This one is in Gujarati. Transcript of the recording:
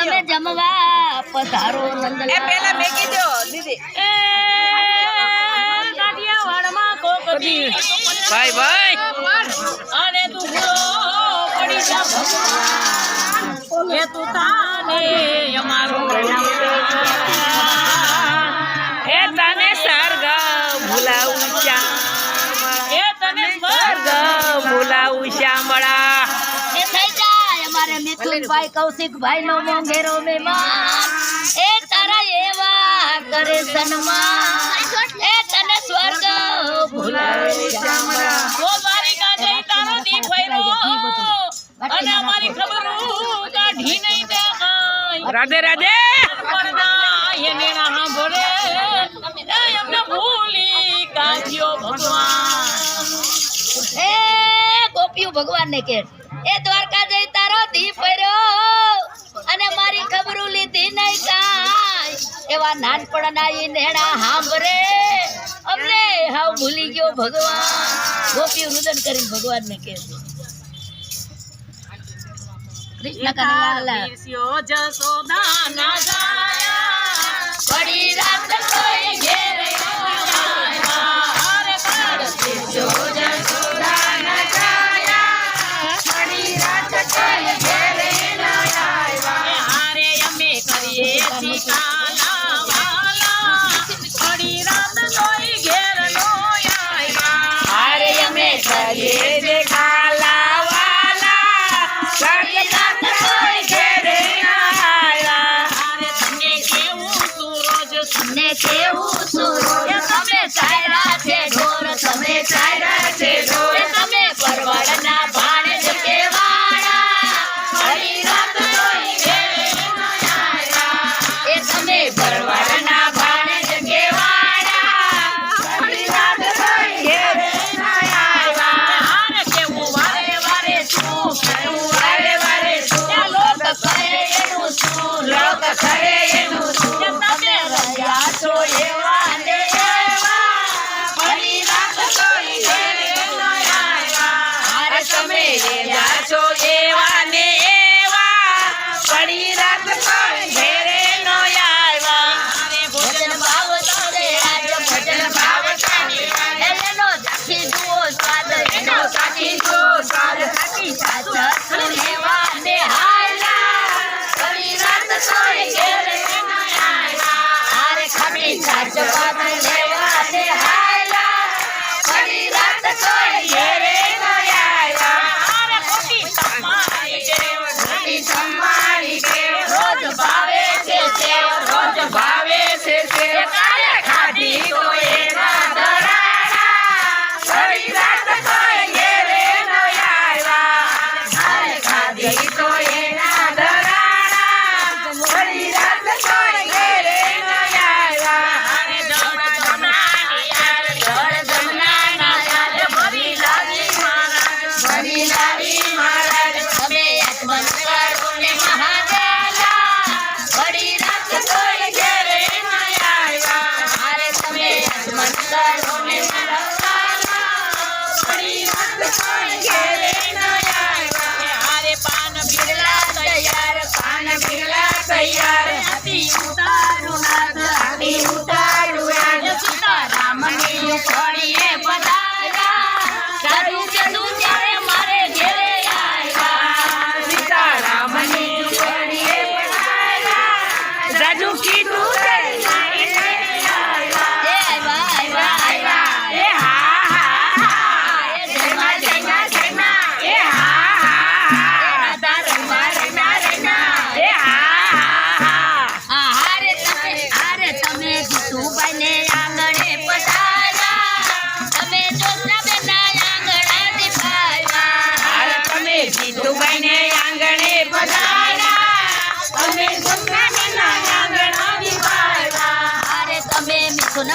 તમે જમવા પધારો નંદલાલ. એ પેલા મેકી દો દીદી. એ વાડમાં કોકડી ભાઈ ભાઈ. આને તું ભૂલો પડી જા ભગવાન. એ તું તાને અમારું એ તને સ્વર્ગ ભૂલાવું ચા એ તને સ્વર્ગ ભૂલ જીતુભાઈ કૌશિકભાઈ નો મોંઘેરો એ તારા એવા કરે સન્માન. એ તને સ્વર્ગ રાધે રાધે. ભગવાન. ને કે એ દ્વારકા જઈ તારો દી ફર્યો અને મારી ખબરો લીધી નહીં કાંઈ. એવા નાનપણના એ નેણા હાંભરે. અમને હાવ ભૂલી ગયો ભગવાન. ગોપી રુદન કરી ભગવાનને કહે છે કૃષ્ણ કનૈયા જસોદા ના It's time!